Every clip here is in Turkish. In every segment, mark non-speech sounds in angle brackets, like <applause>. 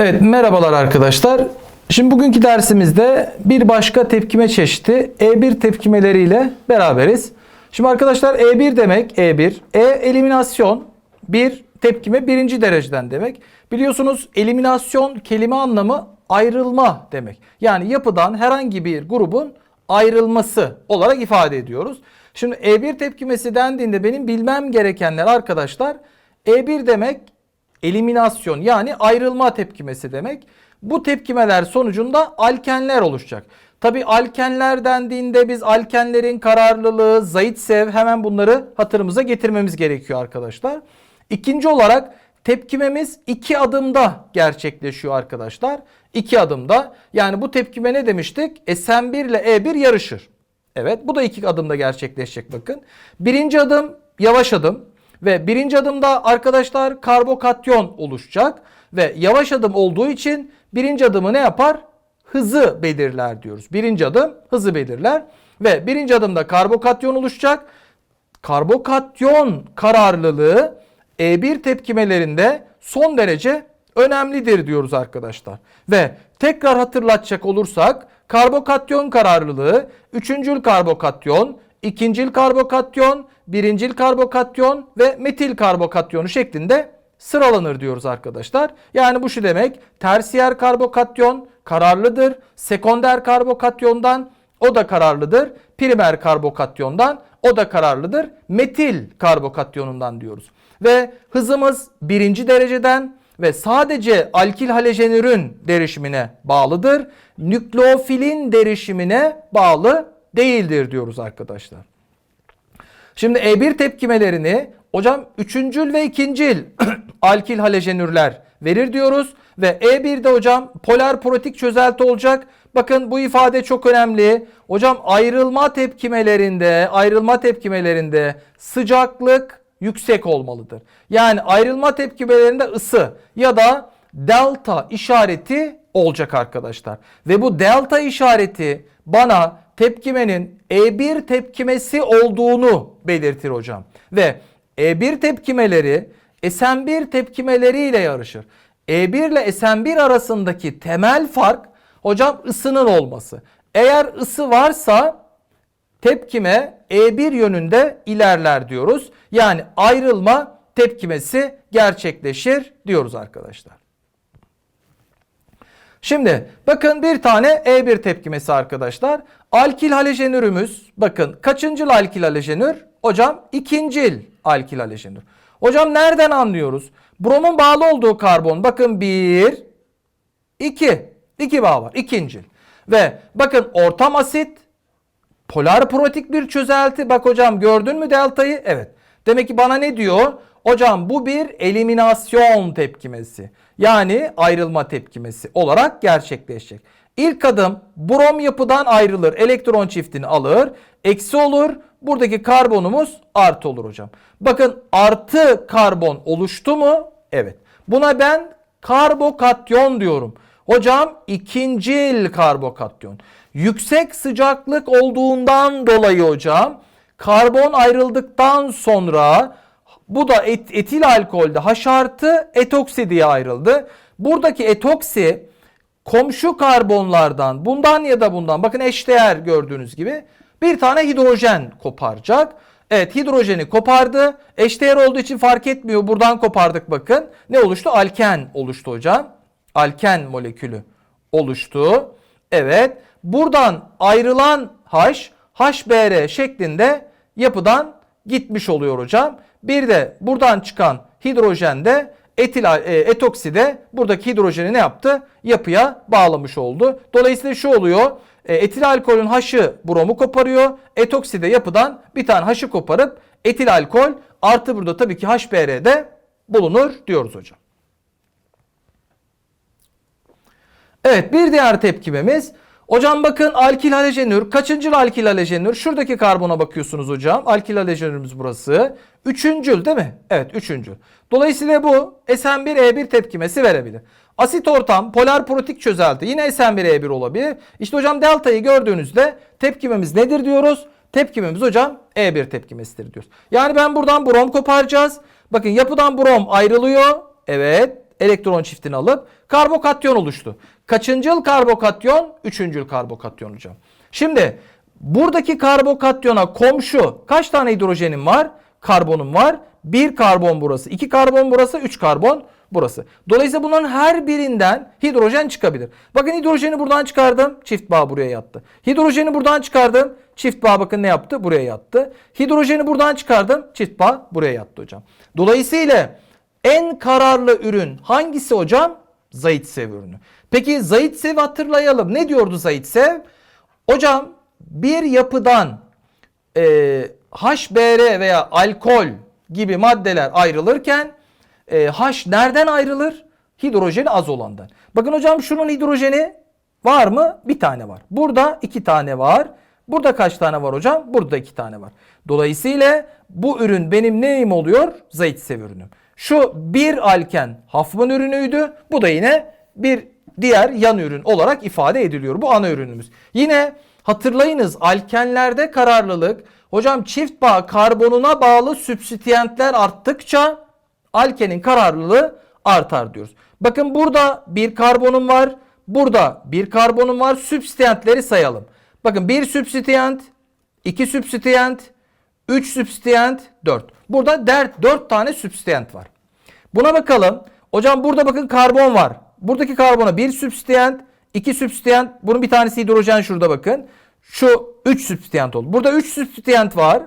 Evet merhabalar arkadaşlar. Şimdi bugünkü dersimizde bir başka tepkime çeşidi E1 tepkimeleriyle beraberiz. Şimdi arkadaşlar E1 demek E1. E eliminasyon bir tepkime birinci dereceden demek. Biliyorsunuz eliminasyon kelime anlamı ayrılma demek. Yani yapıdan herhangi bir grubun ayrılması olarak ifade ediyoruz. Şimdi E1 tepkimesi dendiğinde benim bilmem gerekenler arkadaşlar E1 demek eliminasyon yani ayrılma tepkimesi demek. Bu tepkimeler sonucunda alkenler oluşacak. Tabi alkenler dendiğinde biz alkenlerin kararlılığı, Zaitsev hemen bunları hatırımıza getirmemiz gerekiyor arkadaşlar. İkinci olarak tepkimemiz iki adımda gerçekleşiyor arkadaşlar. İki adımda yani bu tepkime ne demiştik? SM1 ile E1 yarışır. Evet bu da iki adımda gerçekleşecek bakın. Birinci adım yavaş adım ve birinci adımda arkadaşlar karbokatyon oluşacak ve yavaş adım olduğu için birinci adımı ne yapar? Hızı belirler diyoruz. Birinci adım hızı belirler ve birinci adımda karbokatyon oluşacak. Karbokatyon kararlılığı E1 tepkimelerinde son derece önemlidir diyoruz arkadaşlar. Ve tekrar hatırlatacak olursak karbokatyon kararlılığı üçüncül karbokatyon, ikincil karbokatyon, birincil karbokatyon ve metil karbokatyonu şeklinde sıralanır diyoruz arkadaşlar. Yani bu şu demek tersiyer karbokatyon kararlıdır. Sekonder karbokatyondan o da kararlıdır. Primer karbokatyondan o da kararlıdır. Metil karbokatyonundan diyoruz. Ve hızımız birinci dereceden ve sadece alkil halojenürün derişimine bağlıdır. Nükleofilin derişimine bağlı değildir diyoruz arkadaşlar. Şimdi E1 tepkimelerini hocam üçüncül ve ikincil <clears throat> alkil halojenürler verir diyoruz. Ve E1'de hocam polar protik çözelti olacak. Bakın bu ifade çok önemli. Hocam ayrılma tepkimelerinde ayrılma tepkimelerinde sıcaklık yüksek olmalıdır. Yani ayrılma tepkimelerinde ısı ya da delta işareti olacak arkadaşlar. Ve bu delta işareti bana tepkimenin E1 tepkimesi olduğunu belirtir hocam. Ve E1 tepkimeleri SN1 tepkimeleriyle yarışır. E1 ile SN1 arasındaki temel fark hocam ısının olması. Eğer ısı varsa tepkime E1 yönünde ilerler diyoruz. Yani ayrılma tepkimesi gerçekleşir diyoruz arkadaşlar. Şimdi bakın bir tane E1 tepkimesi arkadaşlar. Alkil halojenürümüz bakın kaçıncıl alkil halojenür? Hocam ikincil alkil halojenür. Hocam nereden anlıyoruz? Bromun bağlı olduğu karbon bakın 1, 2. 2 bağ var ikincil. Ve bakın ortam asit polar protik bir çözelti. Bak hocam gördün mü deltayı? Evet. Demek ki bana ne diyor? Hocam bu bir eliminasyon tepkimesi. Yani ayrılma tepkimesi olarak gerçekleşecek. İlk adım brom yapıdan ayrılır. Elektron çiftini alır. Eksi olur. Buradaki karbonumuz artı olur hocam. Bakın artı karbon oluştu mu? Evet. Buna ben karbokatyon diyorum. Hocam ikincil karbokatyon. Yüksek sıcaklık olduğundan dolayı hocam karbon ayrıldıktan sonra bu da et, etil alkolde H artı etoksi diye ayrıldı. Buradaki etoksi komşu karbonlardan bundan ya da bundan bakın eşdeğer gördüğünüz gibi bir tane hidrojen koparacak. Evet hidrojeni kopardı. Eşdeğer olduğu için fark etmiyor. Buradan kopardık bakın. Ne oluştu? Alken oluştu hocam. Alken molekülü oluştu. Evet. Buradan ayrılan H, HBr şeklinde yapıdan gitmiş oluyor hocam. Bir de buradan çıkan hidrojen de etil e, etoksi buradaki hidrojeni ne yaptı? Yapıya bağlamış oldu. Dolayısıyla şu oluyor. E, etil alkolün H'ı bromu koparıyor. Etoksi de yapıdan bir tane H'ı koparıp etil alkol artı burada tabii ki HBr'de bulunur diyoruz hocam. Evet bir diğer tepkimemiz Hocam bakın alkil halojenür. Kaçıncıl alkil halojenür? Şuradaki karbona bakıyorsunuz hocam. Alkil halojenürümüz burası. Üçüncül değil mi? Evet üçüncül. Dolayısıyla bu SN1E1 tepkimesi verebilir. Asit ortam, polar protik çözelti yine SN1E1 olabilir. İşte hocam deltayı gördüğünüzde tepkimemiz nedir diyoruz? Tepkimemiz hocam E1 tepkimesidir diyoruz. Yani ben buradan brom koparacağız. Bakın yapıdan brom ayrılıyor. Evet elektron çiftini alıp karbokatyon oluştu. Kaçıncıl karbokatyon? Üçüncül karbokatyon hocam. Şimdi buradaki karbokatyona komşu kaç tane hidrojenim var? Karbonum var. Bir karbon burası, iki karbon burası, üç karbon burası. Dolayısıyla bunların her birinden hidrojen çıkabilir. Bakın hidrojeni buradan çıkardım. Çift bağ buraya yattı. Hidrojeni buradan çıkardım. Çift bağ bakın ne yaptı? Buraya yattı. Hidrojeni buradan çıkardım. Çift bağ buraya yattı hocam. Dolayısıyla en kararlı ürün hangisi hocam? Zayitsev ürünü. Peki Zayitsev hatırlayalım. Ne diyordu Zayitsev? Hocam bir yapıdan e, HBr veya alkol gibi maddeler ayrılırken e, H nereden ayrılır? Hidrojeni az olandan. Bakın hocam şunun hidrojeni var mı? Bir tane var. Burada iki tane var. Burada kaç tane var hocam? Burada iki tane var. Dolayısıyla bu ürün benim neyim oluyor? Zayitsev ürünüm. Şu bir alken Hafman ürünüydü. Bu da yine bir diğer yan ürün olarak ifade ediliyor. Bu ana ürünümüz. Yine hatırlayınız alkenlerde kararlılık. Hocam çift bağ karbonuna bağlı sübstiyentler arttıkça alkenin kararlılığı artar diyoruz. Bakın burada bir karbonum var. Burada bir karbonum var. Sübstiyentleri sayalım. Bakın bir sübstiyent, iki sübstiyent, 3 substient 4. Burada der 4 tane substient var. Buna bakalım. Hocam burada bakın karbon var. Buradaki karbona 1 substient, 2 substient. Bunun bir tanesi hidrojen şurada bakın. Şu 3 substient oldu. Burada 3 substient var.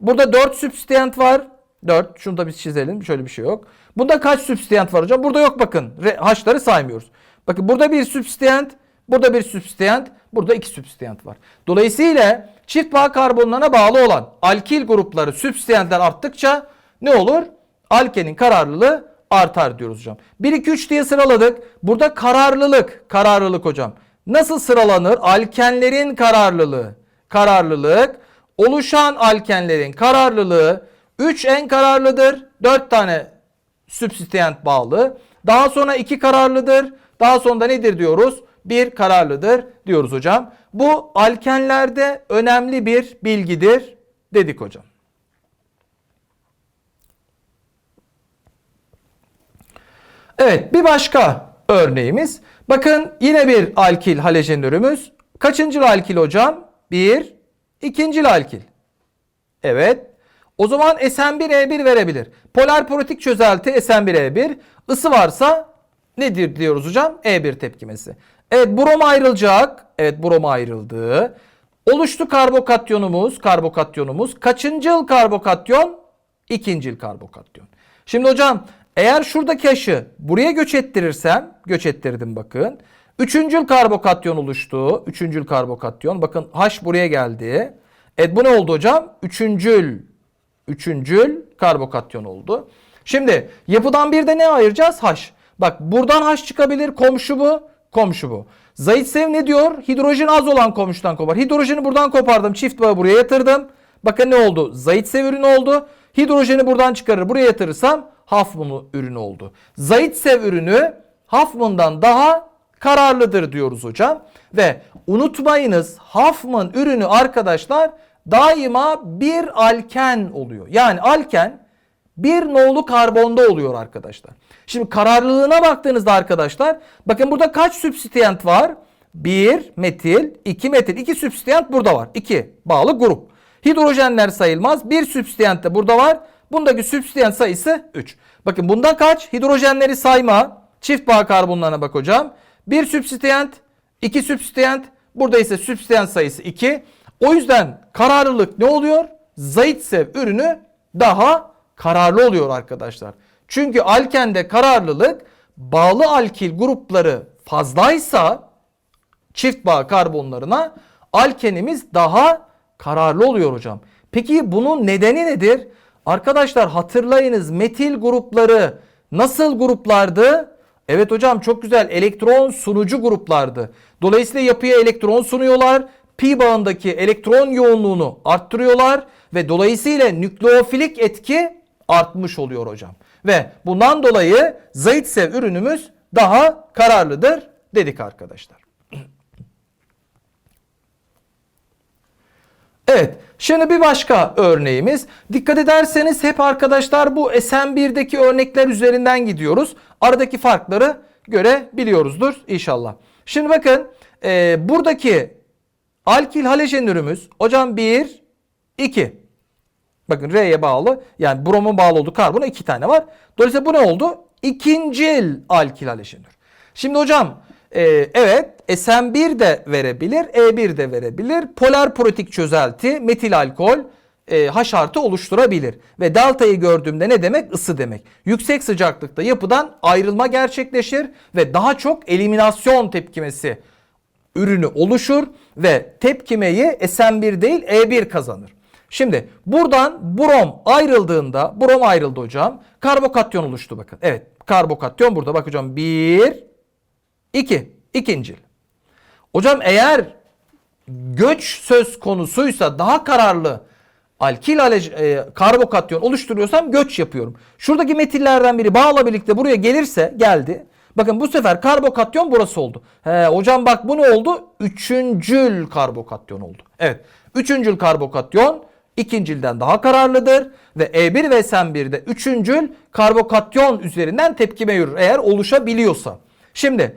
Burada 4 substient var. 4. Şunu da biz çizelim. Şöyle bir şey yok. Bunda kaç substient var hocam? Burada yok bakın. H'ları saymıyoruz. Bakın burada bir substient, burada bir sübstitiyent, burada iki sübstitiyent var. Dolayısıyla çift bağ karbonlarına bağlı olan alkil grupları sübstitiyentler arttıkça ne olur? Alkenin kararlılığı artar diyoruz hocam. 1 2 3 diye sıraladık. Burada kararlılık, kararlılık hocam. Nasıl sıralanır? Alkenlerin kararlılığı. Kararlılık. Oluşan alkenlerin kararlılığı 3 en kararlıdır. 4 tane sübstitiyent bağlı. Daha sonra 2 kararlıdır. Daha sonra nedir diyoruz? 1 kararlıdır diyoruz hocam. Bu alkenlerde önemli bir bilgidir dedik hocam. Evet bir başka örneğimiz. Bakın yine bir alkil halojenürümüz. Kaçıncı alkil hocam? Bir. İkincil alkil. Evet. O zaman SN1E1 verebilir. Polar porotik çözelti SN1E1. Isı varsa nedir diyoruz hocam? E1 tepkimesi. Evet brom ayrılacak. Evet brom ayrıldı. Oluştu karbokatyonumuz. Karbokatyonumuz. Kaçıncıl karbokatyon? İkincil karbokatyon. Şimdi hocam eğer şuradaki H'ı buraya göç ettirirsem, göç ettirdim bakın. Üçüncül karbokatyon oluştu. Üçüncül karbokatyon. Bakın H buraya geldi. Evet bu ne oldu hocam? Üçüncül, üçüncül karbokatyon oldu. Şimdi yapıdan bir de ne ayıracağız? H. Bak buradan H çıkabilir. Komşu bu, komşu bu. Zayitsev ne diyor? Hidrojen az olan komşudan kopar. Hidrojeni buradan kopardım. Çift bağı buraya yatırdım. Bakın ne oldu? Zayitsev ürünü oldu. Hidrojeni buradan çıkarır. Buraya yatırırsam Hafman ürünü oldu. Zayitsev ürünü Hafman'dan daha kararlıdır diyoruz hocam. Ve unutmayınız Hafman ürünü arkadaşlar daima bir alken oluyor. Yani alken bir nolu karbonda oluyor arkadaşlar. Şimdi kararlılığına baktığınızda arkadaşlar bakın burada kaç sübstitiyent var? 1 metil, 2 metil, 2 sübstitiyent burada var. 2 bağlı grup. Hidrojenler sayılmaz. Bir sübstitiyent de burada var. Bundaki sübstitiyent sayısı 3. Bakın bunda kaç? Hidrojenleri sayma. Çift bağ karbonlarına bak hocam. Bir sübstitiyent, iki sübstitiyent. Burada ise sübstitiyent sayısı 2. O yüzden kararlılık ne oluyor? Zayitsev ürünü daha kararlı oluyor arkadaşlar. Çünkü alkende kararlılık bağlı alkil grupları fazlaysa çift bağ karbonlarına alkenimiz daha kararlı oluyor hocam. Peki bunun nedeni nedir? Arkadaşlar hatırlayınız metil grupları nasıl gruplardı? Evet hocam çok güzel elektron sunucu gruplardı. Dolayısıyla yapıya elektron sunuyorlar. Pi bağındaki elektron yoğunluğunu arttırıyorlar ve dolayısıyla nükleofilik etki artmış oluyor hocam. Ve bundan dolayı Zaytsev ürünümüz daha kararlıdır dedik arkadaşlar. Evet. Şimdi bir başka örneğimiz. Dikkat ederseniz hep arkadaşlar bu SM1'deki örnekler üzerinden gidiyoruz. Aradaki farkları görebiliyoruzdur inşallah. Şimdi bakın e, buradaki alkil halojenürümüz hocam 1, 2. Bakın R'ye bağlı yani bromun bağlı olduğu karbona iki tane var. Dolayısıyla bu ne oldu? İkincil alkil halojenür. Şimdi hocam e, evet SM1 de verebilir, E1 de verebilir. Polar protik çözelti, metil alkol e, H artı oluşturabilir. Ve delta'yı gördüğümde ne demek? Isı demek. Yüksek sıcaklıkta yapıdan ayrılma gerçekleşir ve daha çok eliminasyon tepkimesi ürünü oluşur ve tepkimeyi SM1 değil E1 kazanır. Şimdi buradan brom ayrıldığında brom ayrıldı hocam. Karbokatyon oluştu bakın. Evet karbokatyon burada bak hocam 1 2 ikincil. Hocam eğer göç söz konusuysa daha kararlı alkil alej, e, karbokatyon oluşturuyorsam göç yapıyorum. Şuradaki metillerden biri bağla birlikte buraya gelirse geldi. Bakın bu sefer karbokatyon burası oldu. He, hocam bak bu ne oldu? Üçüncül karbokatyon oldu. Evet. Üçüncül karbokatyon ikincilden daha kararlıdır. Ve E1 ve SN1'de üçüncül karbokatyon üzerinden tepkime yürür. Eğer oluşabiliyorsa. Şimdi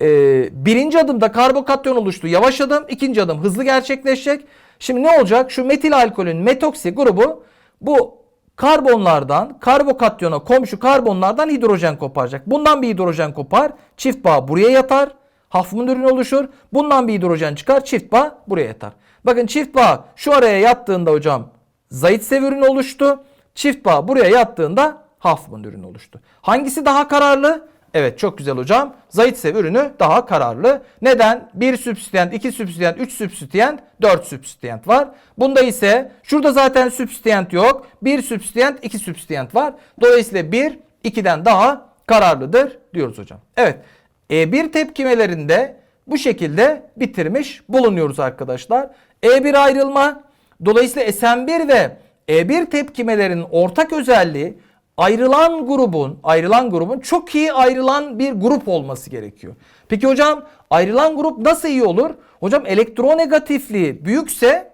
e, birinci adımda karbokatyon oluştu. Yavaş adım. ikinci adım hızlı gerçekleşecek. Şimdi ne olacak? Şu metil alkolün metoksi grubu bu karbonlardan karbokatyona komşu karbonlardan hidrojen koparacak. Bundan bir hidrojen kopar. Çift bağ buraya yatar. Hafımın ürünü oluşur. Bundan bir hidrojen çıkar. Çift bağ buraya yatar. Bakın çift bağ şu araya yattığında hocam Zaitsev ürünü oluştu. Çift bağ buraya yattığında Hafman ürünü oluştu. Hangisi daha kararlı? Evet çok güzel hocam. Zaitsev ürünü daha kararlı. Neden? 1 sübstiyent, 2 sübstiyent, 3 sübstiyent, 4 sübstiyent var. Bunda ise şurada zaten sübstiyent yok. 1 sübstiyent, 2 sübstiyent var. Dolayısıyla 1 2'den daha kararlıdır diyoruz hocam. Evet. E1 tepkimelerinde bu şekilde bitirmiş bulunuyoruz arkadaşlar. E1 ayrılma dolayısıyla SN1 ve E1 tepkimelerinin ortak özelliği ayrılan grubun ayrılan grubun çok iyi ayrılan bir grup olması gerekiyor. Peki hocam ayrılan grup nasıl iyi olur? Hocam elektronegatifliği büyükse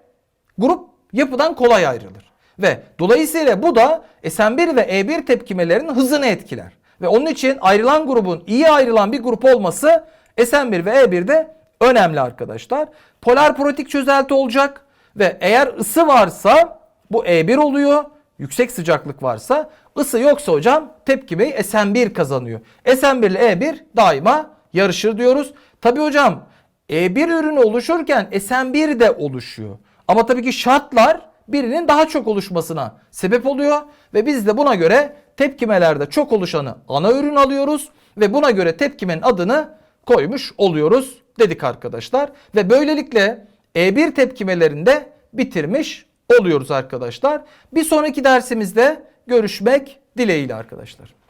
grup yapıdan kolay ayrılır. Ve dolayısıyla bu da SN1 ve E1 tepkimelerinin hızını etkiler. Ve onun için ayrılan grubun iyi ayrılan bir grup olması SN1 ve E1'de önemli arkadaşlar. Polar protik çözelti olacak ve eğer ısı varsa bu E1 oluyor. Yüksek sıcaklık varsa ısı yoksa hocam tepkimeyi SN1 kazanıyor. SN1 ile E1 daima yarışır diyoruz. Tabi hocam E1 ürünü oluşurken SN1 de oluşuyor. Ama tabii ki şartlar birinin daha çok oluşmasına sebep oluyor ve biz de buna göre tepkimelerde çok oluşanı ana ürün alıyoruz ve buna göre tepkimenin adını koymuş oluyoruz dedik arkadaşlar. Ve böylelikle E1 tepkimelerinde bitirmiş oluyoruz arkadaşlar. Bir sonraki dersimizde görüşmek dileğiyle arkadaşlar.